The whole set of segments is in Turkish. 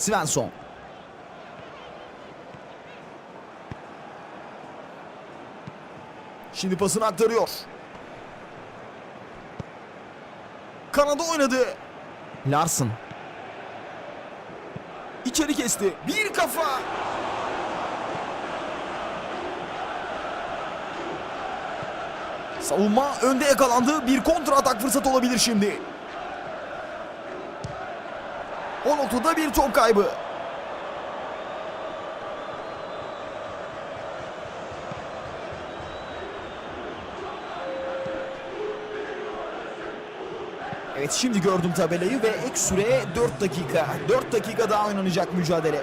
Svensson. Şimdi pasını aktarıyor. Kanada oynadı. Larson. İçeri kesti. Bir kafa. Savunma önde yakalandı. Bir kontra atak fırsatı olabilir şimdi. O noktada bir top kaybı. Evet şimdi gördüm tabelayı ve ek süre 4 dakika. 4 dakika daha oynanacak mücadele.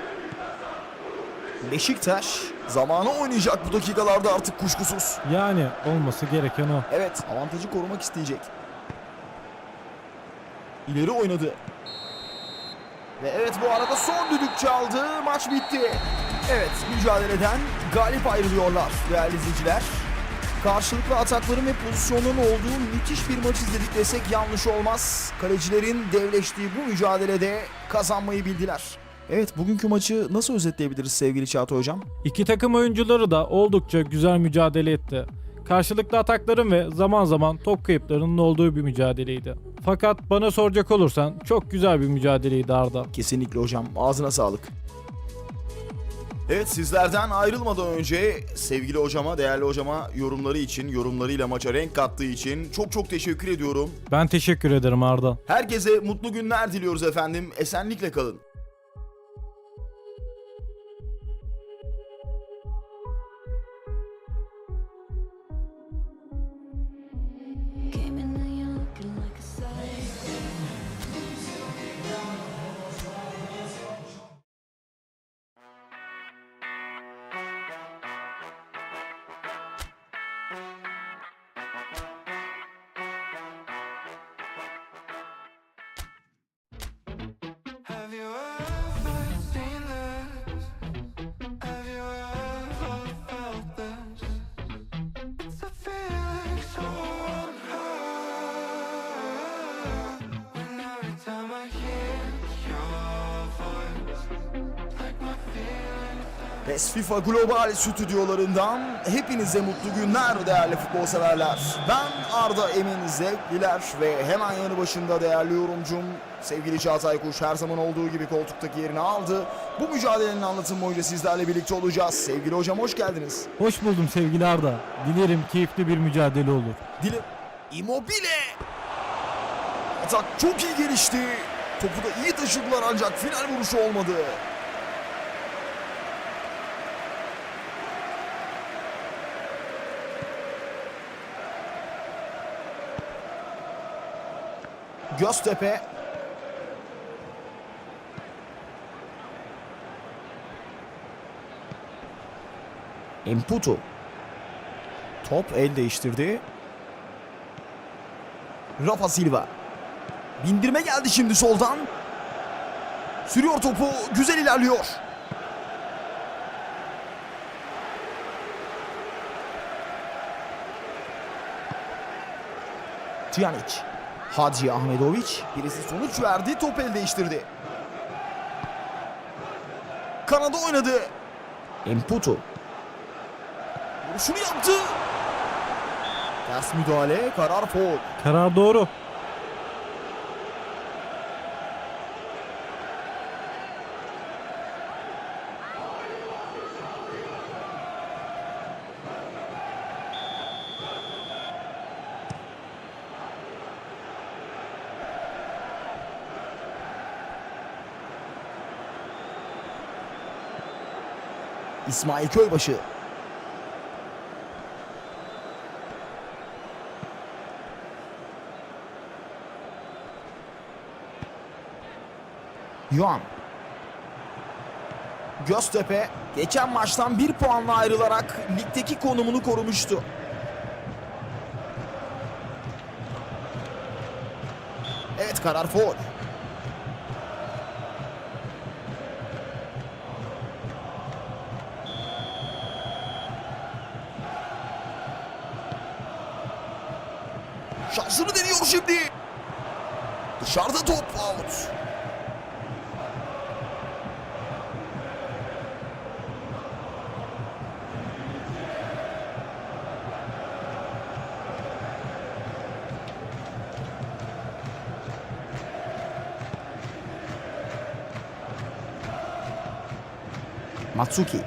Beşiktaş zamanı oynayacak bu dakikalarda artık kuşkusuz. Yani olması gereken o. Evet avantajı korumak isteyecek. İleri oynadı. Ve evet bu arada son düdük çaldı. Maç bitti. Evet mücadeleden galip ayrılıyorlar değerli izleyiciler. Karşılıklı atakların ve pozisyonların olduğu müthiş bir maç izledik desek yanlış olmaz. Kalecilerin devleştiği bu mücadelede kazanmayı bildiler. Evet bugünkü maçı nasıl özetleyebiliriz sevgili Çağatay Hocam? İki takım oyuncuları da oldukça güzel mücadele etti. Karşılıklı atakların ve zaman zaman top kayıplarının olduğu bir mücadeleydi. Fakat bana soracak olursan çok güzel bir mücadeleydi Arda. Kesinlikle hocam. Ağzına sağlık. Evet sizlerden ayrılmadan önce sevgili hocama, değerli hocama yorumları için, yorumlarıyla maça renk kattığı için çok çok teşekkür ediyorum. Ben teşekkür ederim Arda. Herkese mutlu günler diliyoruz efendim. Esenlikle kalın. PES FIFA Global stüdyolarından hepinize mutlu günler değerli futbol severler. Ben Arda Emin Zevkliler ve hemen yanı başında değerli yorumcum sevgili Çağatay Kuş her zaman olduğu gibi koltuktaki yerini aldı. Bu mücadelenin anlatım boyunca sizlerle birlikte olacağız. Sevgili hocam hoş geldiniz. Hoş buldum sevgili Arda. Dilerim keyifli bir mücadele olur. Dile Immobile. Atak çok iyi gelişti. Topu da iyi taşıdılar ancak final vuruşu olmadı. Göztepe Emputu Top el değiştirdi. Rafa Silva. Bindirme geldi şimdi soldan. Sürüyor topu. Güzel ilerliyor. Tijanic. Hacı Ahmetoviç. Birisi sonuç verdi. Top el değiştirdi. Kanada oynadı. Emputu. Vuruşunu yaptı. Ters müdahale. Karar foul. Karar doğru. İsmail Köybaşı. Yuan. Göztepe geçen maçtan bir puanla ayrılarak ligdeki konumunu korumuştu. Evet karar foul. Matsuki.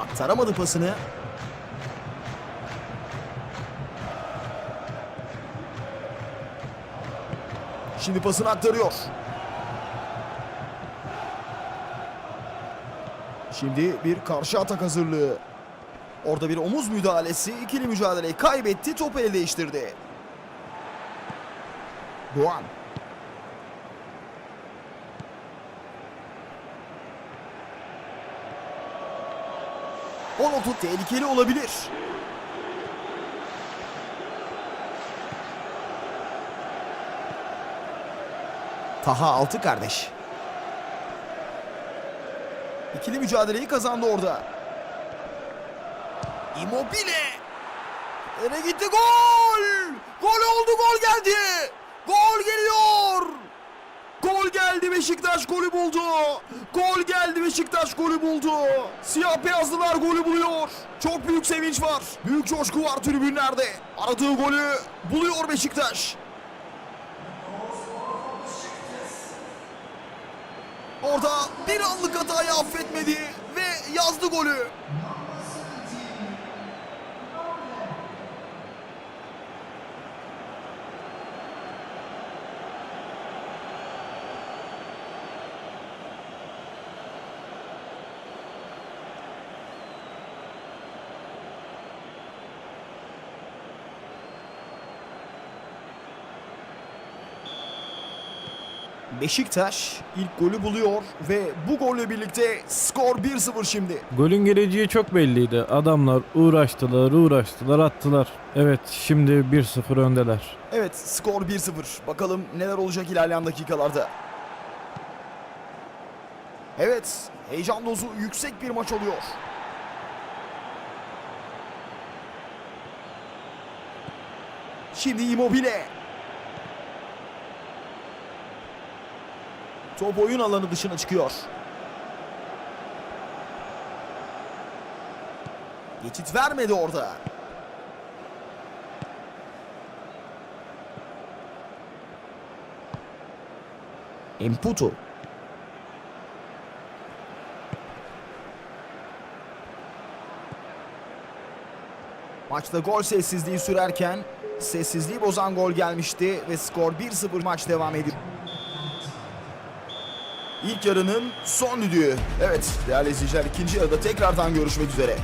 Aktaramadı pasını. Şimdi pasını aktarıyor. Şimdi bir karşı atak hazırlığı. Orada bir omuz müdahalesi ikili mücadeleyi kaybetti topu el değiştirdi. Doğan. O notu tehlikeli olabilir. Taha altı kardeş. İkili mücadeleyi kazandı orada. Immobile. Nereye gitti gol? Gol oldu gol geldi. Gol geliyor. Geldi Beşiktaş golü buldu. Gol geldi Beşiktaş golü buldu. Siyah beyazlılar golü buluyor. Çok büyük sevinç var. Büyük coşku var tribünlerde. Aradığı golü buluyor Beşiktaş. Orada bir anlık hatayı affetmedi ve yazdı golü. Beşiktaş ilk golü buluyor ve bu golle birlikte skor 1-0 şimdi. Golün geleceği çok belliydi. Adamlar uğraştılar, uğraştılar, attılar. Evet, şimdi 1-0 öndeler. Evet skor 1-0. Bakalım neler olacak ilerleyen dakikalarda. Evet heyecan dozu yüksek bir maç oluyor. Şimdi Immobile. Top oyun alanı dışına çıkıyor. Geçit vermedi orada. Imputo. Maçta gol sessizliği sürerken sessizliği bozan gol gelmişti ve skor 1-0 maç devam ediyor. İlk yarının son düdüğü. Evet değerli izleyiciler ikinci yarıda tekrardan görüşmek üzere.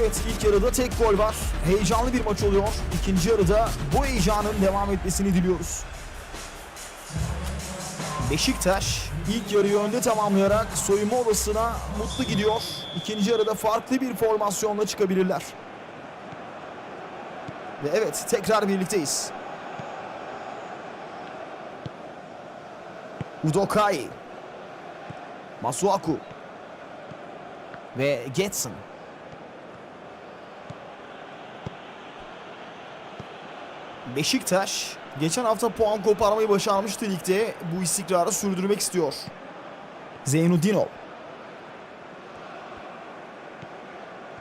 Evet ilk yarıda tek gol var. Heyecanlı bir maç oluyor. İkinci yarıda bu heyecanın devam etmesini diliyoruz. Beşiktaş ilk yarıyı önde tamamlayarak soyunma odasına mutlu gidiyor. İkinci yarıda farklı bir formasyonla çıkabilirler. Ve evet tekrar birlikteyiz. Udokai. Masuaku. Ve Getson. Beşiktaş geçen hafta puan koparmayı başarmıştı ligde. Bu istikrarı sürdürmek istiyor. Zeynudinov.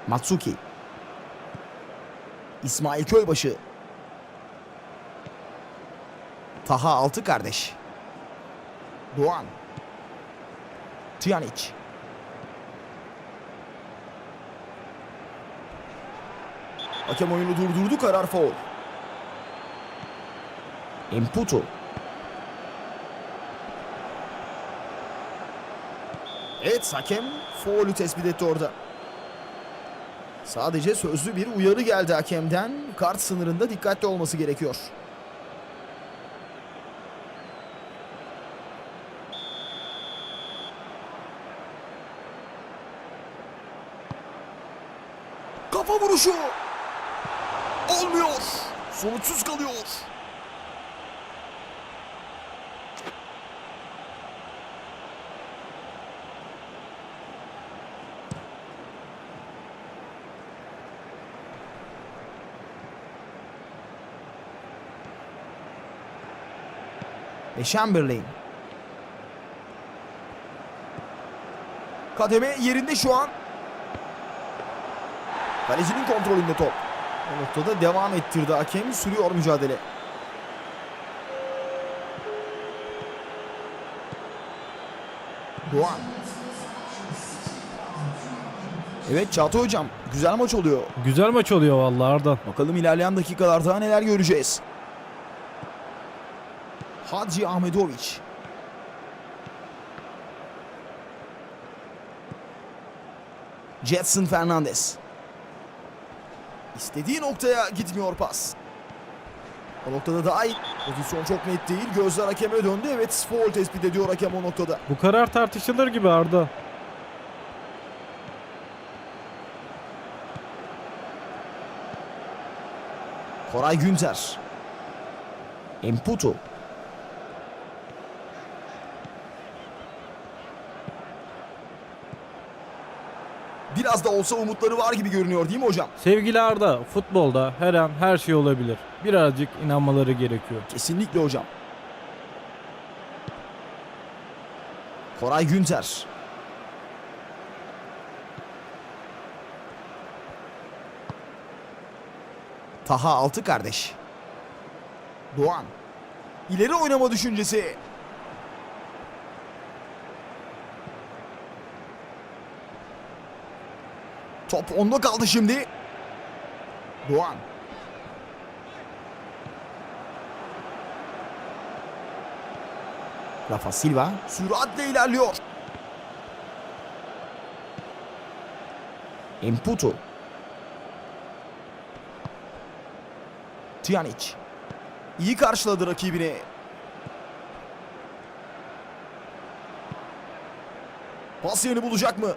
Matsuki. İsmail Köybaşı. Taha Altı kardeş. Doğan. Tiyanic. Hakem oyunu durdurdu karar faul. Imputo. Evet hakem faulü tespit etti orada. Sadece sözlü bir uyarı geldi hakemden. Kart sınırında dikkatli olması gerekiyor. Kafa vuruşu. Olmuyor. Sonuçsuz kalıyor. Ve Chamberlain. Kademe yerinde şu an. Kalecinin kontrolünde top. O noktada devam ettirdi hakem. Sürüyor mücadele. Doğan. Evet Çağatay Hocam güzel maç oluyor. Güzel maç oluyor vallahi Arda. Bakalım ilerleyen dakikalarda neler göreceğiz. Hacı Ahmetoviç. Jetson Fernandez. İstediği noktaya gitmiyor pas. O noktada daha iyi. Pozisyon çok net değil. Gözler hakeme döndü. Evet foul tespit ediyor hakem o noktada. Bu karar tartışılır gibi Arda. Koray Günter. Emputo. Biraz da olsa umutları var gibi görünüyor değil mi hocam? Sevgili Arda, futbolda her an her şey olabilir. Birazcık inanmaları gerekiyor. Kesinlikle hocam. Koray Günter. Taha altı kardeş. Doğan. İleri oynama düşüncesi. Top onda kaldı şimdi. Doğan. Rafa Silva süratle ilerliyor. Emputo. Tijanic. İyi karşıladı rakibini. Pas yerini bulacak mı?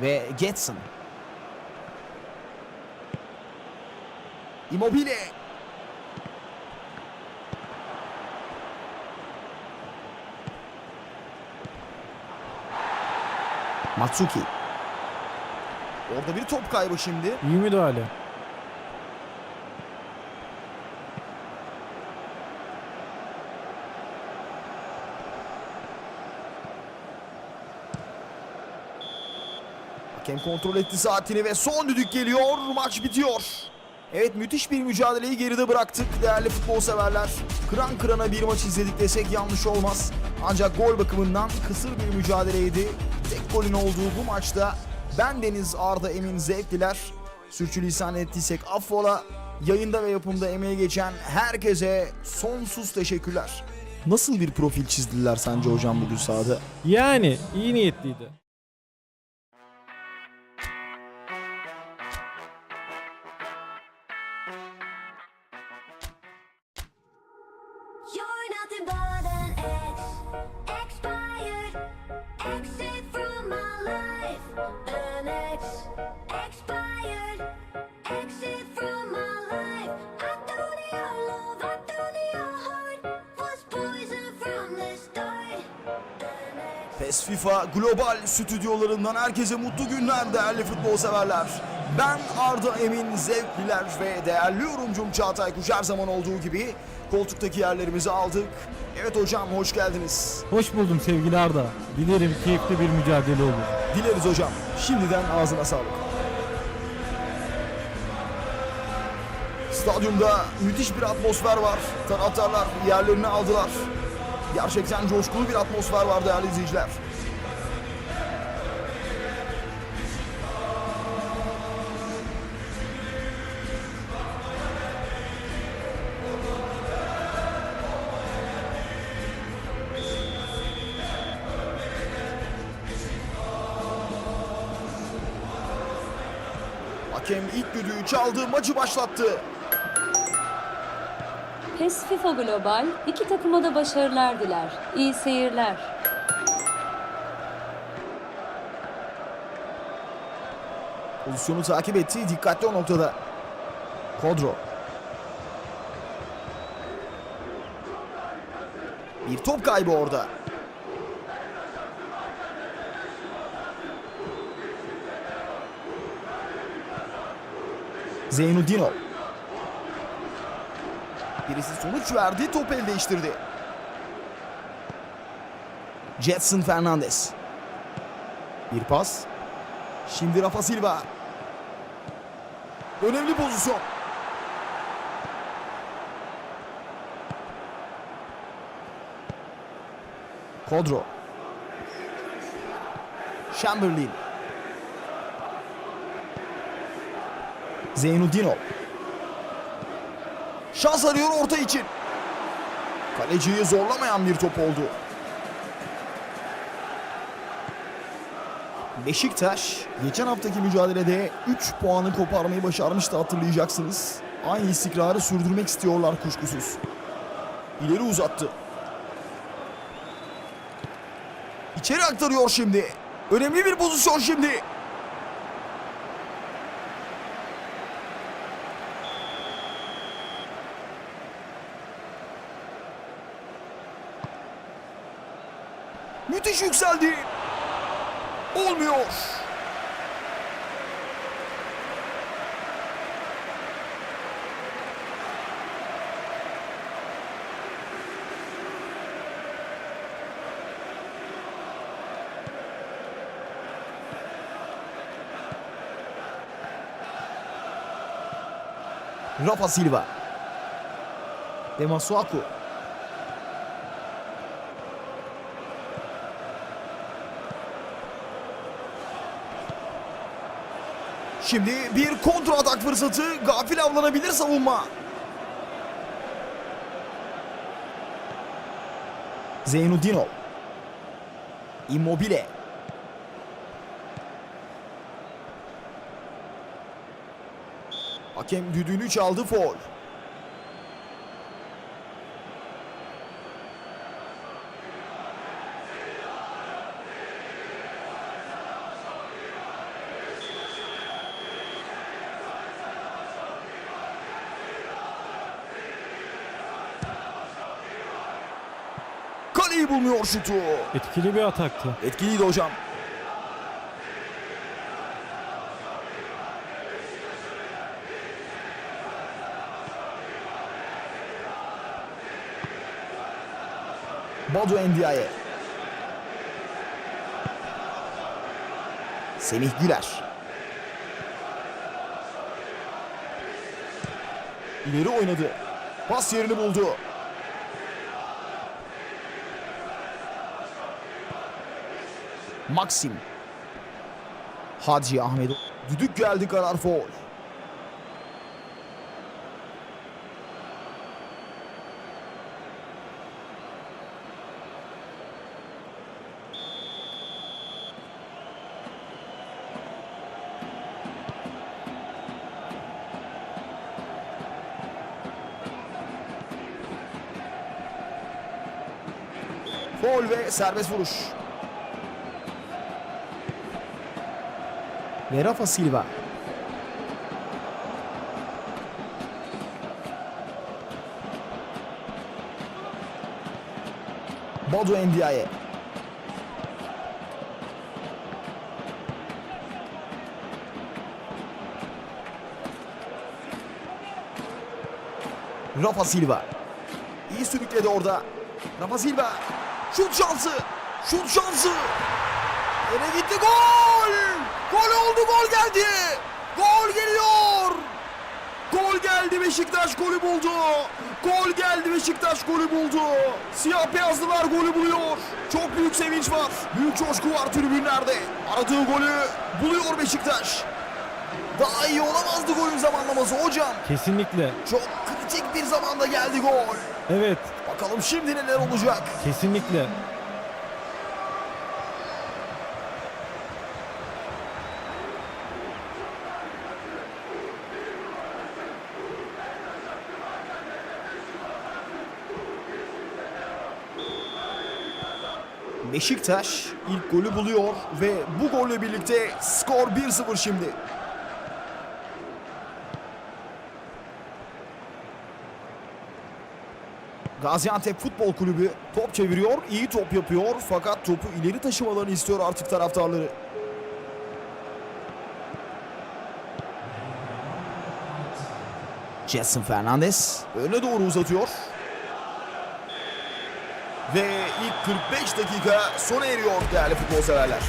Ve Getson. Immobile. Matsuki. Orada bir top kaybı şimdi. İyi müdahale. Hakem kontrol etti saatini ve son düdük geliyor. Maç bitiyor. Evet müthiş bir mücadeleyi geride bıraktık değerli futbol severler. Kıran kırana bir maç izledik desek yanlış olmaz. Ancak gol bakımından kısır bir mücadeleydi. Tek golün olduğu bu maçta ben Deniz Arda Emin zevkliler. Sürçülisan ettiysek affola. Yayında ve yapımda emeği geçen herkese sonsuz teşekkürler. Nasıl bir profil çizdiler sence hocam bugün sahada? Yani iyi niyetliydi. FIFA Global stüdyolarından herkese mutlu günler değerli futbol severler. Ben Arda Emin Zevkliler ve değerli yorumcum Çağatay Kuş her zaman olduğu gibi koltuktaki yerlerimizi aldık. Evet hocam hoş geldiniz. Hoş buldum sevgili Arda. Dilerim keyifli bir mücadele olur. Dileriz hocam. Şimdiden ağzına sağlık. Stadyumda müthiş bir atmosfer var. Taraftarlar yerlerini aldılar. Gerçekten coşkulu bir atmosfer var değerli izleyiciler. Hakem ilk düdüğü çaldı, maçı başlattı. PES FIFA Global iki takıma da başarılar diler. İyi seyirler. Pozisyonu takip etti. Dikkatli o noktada. Kodro. Bir top kaybı orada. Zeynudino. Birisi sonuç verdi. Top el değiştirdi. Jetson Fernandez. Bir pas. Şimdi Rafa Silva. Önemli pozisyon. Kodro. Chamberlain. Zeynudinov. Şans arıyor orta için. Kaleciyi zorlamayan bir top oldu. Beşiktaş geçen haftaki mücadelede 3 puanı koparmayı başarmıştı hatırlayacaksınız. Aynı istikrarı sürdürmek istiyorlar kuşkusuz. İleri uzattı. İçeri aktarıyor şimdi. Önemli bir pozisyon şimdi. Müthiş yükseldi. Olmuyor. Rafa Silva. Demasuaku. Şimdi bir kontra atak fırsatı. Gafil avlanabilir savunma. Zeynudinov. Immobile. Hakem düdüğünü çaldı foul. Kaleyi bulmuyor şutu. Etkili bir ataktı. Etkiliydi hocam. Badu Endiaye. Semih Güler. İleri oynadı. Pas yerini buldu. Maxim. Hacı Ahmet. Düdük geldi karar foul. Foul ve serbest vuruş. Ve Rafa Silva. Badu Endiaye. Rafa Silva. İyi sürükledi orada. Rafa Silva. Şut şansı. Şut şansı. Yere gitti gol! Gol oldu gol geldi! Gol geliyor! Gol geldi Beşiktaş golü buldu! Gol geldi Beşiktaş golü buldu! Siyah beyazlılar golü buluyor! Çok büyük sevinç var! Büyük coşku var tribünlerde! Aradığı golü buluyor Beşiktaş! Daha iyi olamazdı golün zamanlaması hocam! Kesinlikle. Çok kritik bir zamanda geldi gol! Evet, Bakalım şimdi neler olacak? kesinlikle. Beşiktaş ilk golü buluyor ve bu golle birlikte skor 1-0 şimdi. Gaziantep Futbol Kulübü top çeviriyor, iyi top yapıyor fakat topu ileri taşımalarını istiyor artık taraftarları. Jason Fernandez öne doğru uzatıyor. Ve ilk 45 dakika sona eriyor değerli futbol severler.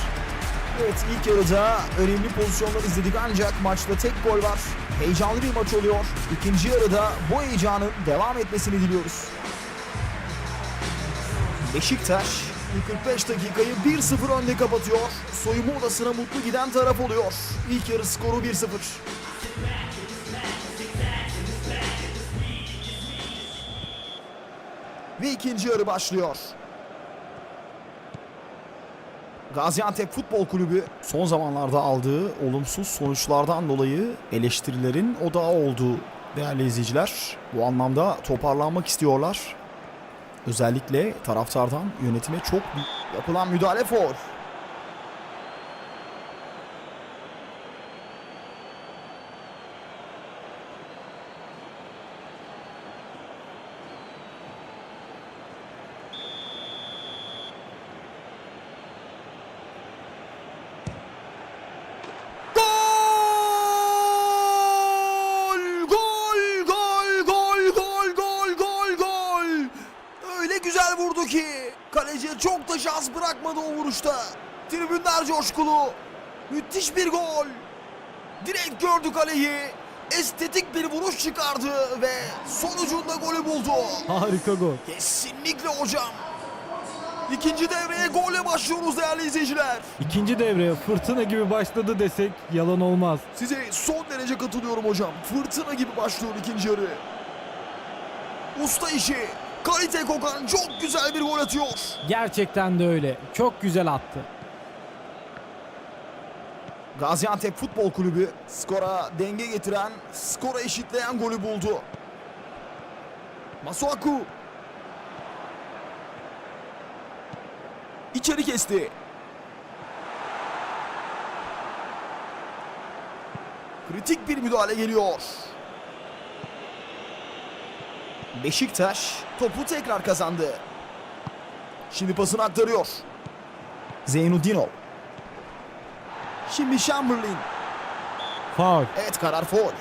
Evet ilk yarıda önemli pozisyonlar izledik ancak maçta tek gol var. Heyecanlı bir maç oluyor. İkinci yarıda bu heyecanın devam etmesini diliyoruz. Beşiktaş 45 dakikayı 1-0 önde kapatıyor. Soyunma odasına mutlu giden taraf oluyor. İlk yarı skoru 1-0. Ve ikinci yarı başlıyor. Gaziantep Futbol Kulübü son zamanlarda aldığı olumsuz sonuçlardan dolayı eleştirilerin odağı olduğu değerli izleyiciler. Bu anlamda toparlanmak istiyorlar. Özellikle taraftardan yönetime çok yapılan müdahale foul. Tribünler coşkulu. Müthiş bir gol. Direkt gördü kaleyi. Estetik bir vuruş çıkardı ve sonucunda golü buldu. Harika gol. Kesinlikle hocam. İkinci devreye golle başlıyoruz değerli izleyiciler. İkinci devre fırtına gibi başladı desek yalan olmaz. Size son derece katılıyorum hocam. Fırtına gibi başlıyor ikinci yarı. Usta işi. Kalite kokan çok güzel bir gol atıyor. Gerçekten de öyle. Çok güzel attı. Gaziantep Futbol Kulübü skora denge getiren, skora eşitleyen golü buldu. Masuaku. İçeri kesti. Kritik bir müdahale geliyor. Beşiktaş topu tekrar kazandı. Şimdi pasını aktarıyor. Zeynudinov. Şimdi Chamberlain. Faul. Evet karar foul.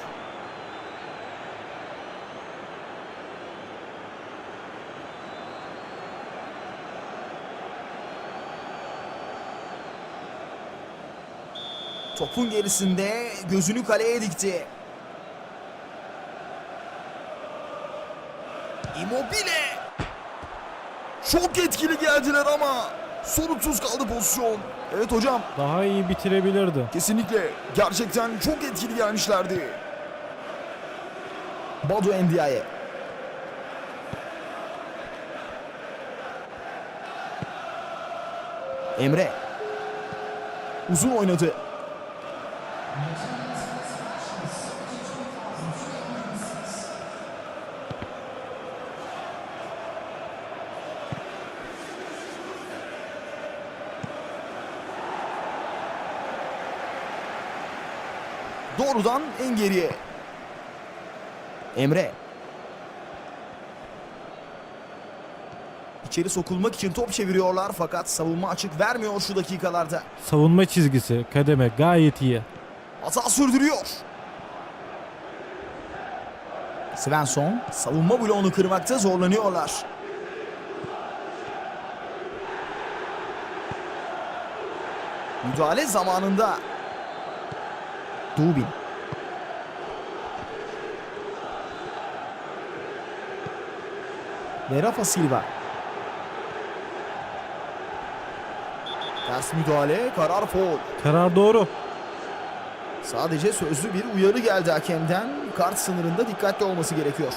Topun gerisinde gözünü kaleye dikti. Immobile. Çok etkili geldiler ama sonuçsuz kaldı pozisyon. Evet hocam Daha iyi bitirebilirdi. Kesinlikle. Gerçekten çok etkili gelmişlerdi. Badu Endiaye. Emre. Uzun oynadı. Doğrudan en geriye. Emre. İçeri sokulmak için top çeviriyorlar fakat savunma açık vermiyor şu dakikalarda. Savunma çizgisi, kademe gayet iyi. Hata sürdürüyor. Svensson savunma bloğunu kırmakta zorlanıyorlar. Müdahale zamanında. Dubin. Ve Rafa Silva. Ters müdahale, karar foul. Karar doğru. Sadece sözlü bir uyarı geldi hakemden. Kart sınırında dikkatli olması gerekiyor.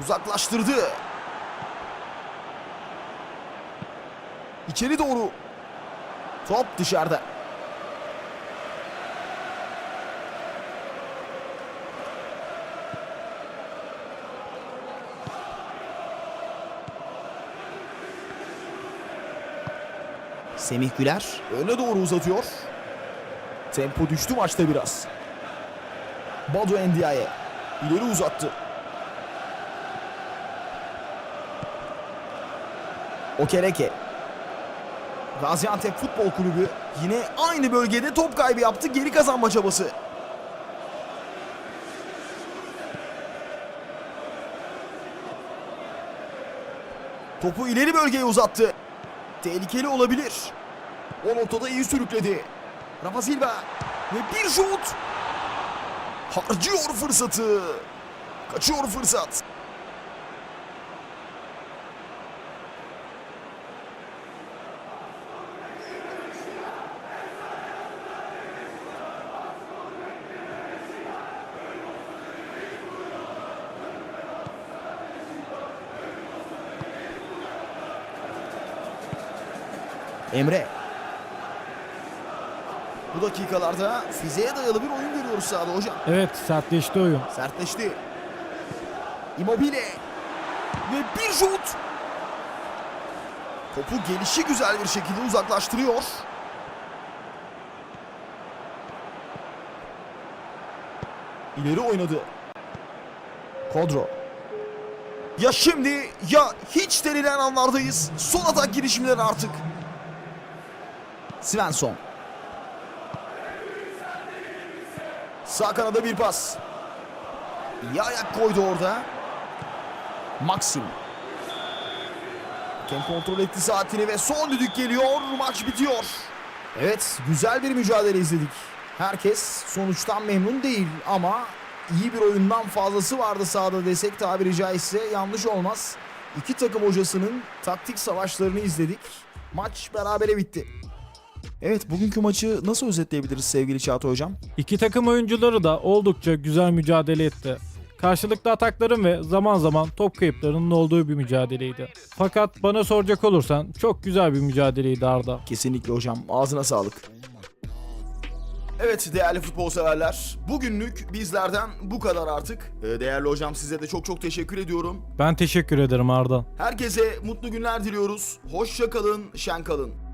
Uzaklaştırdı. İçeri doğru. Top dışarıda. Semih Güler öne doğru uzatıyor. Tempo düştü maçta biraz. Badu Endiaye ileri uzattı. Okereke. Gaziantep Futbol Kulübü yine aynı bölgede top kaybı yaptı. Geri kazanma çabası. Topu ileri bölgeye uzattı. Tehlikeli olabilir. O noktada iyi sürükledi. Rafa Silva ve bir şut. Harcıyor fırsatı. Kaçıyor fırsat. Emre. Bu dakikalarda fiziğe dayalı bir oyun görüyoruz sahada hocam. Evet sertleşti oyun. Sertleşti. Immobile. Ve bir şut. Topu gelişi güzel bir şekilde uzaklaştırıyor. İleri oynadı. Kodro. Ya şimdi ya hiç denilen anlardayız. Son atak girişimleri artık. Svensson. Sağ kanada bir pas. İyi ayak koydu orada. Maxim. Hakem kontrol etti saatini ve son düdük geliyor. Maç bitiyor. Evet güzel bir mücadele izledik. Herkes sonuçtan memnun değil ama iyi bir oyundan fazlası vardı sahada desek tabiri caizse yanlış olmaz. İki takım hocasının taktik savaşlarını izledik. Maç berabere bitti. Evet bugünkü maçı nasıl özetleyebiliriz sevgili Çağatay Hocam? İki takım oyuncuları da oldukça güzel mücadele etti. Karşılıklı atakların ve zaman zaman top kayıplarının olduğu bir mücadeleydi. Fakat bana soracak olursan çok güzel bir mücadeleydi Arda. Kesinlikle hocam. Ağzına sağlık. Evet değerli futbol severler. Bugünlük bizlerden bu kadar artık. Ee, Değerli hocam size de çok çok teşekkür ediyorum. Ben teşekkür ederim Arda. Herkese mutlu günler diliyoruz. Hoşça kalın, şen kalın.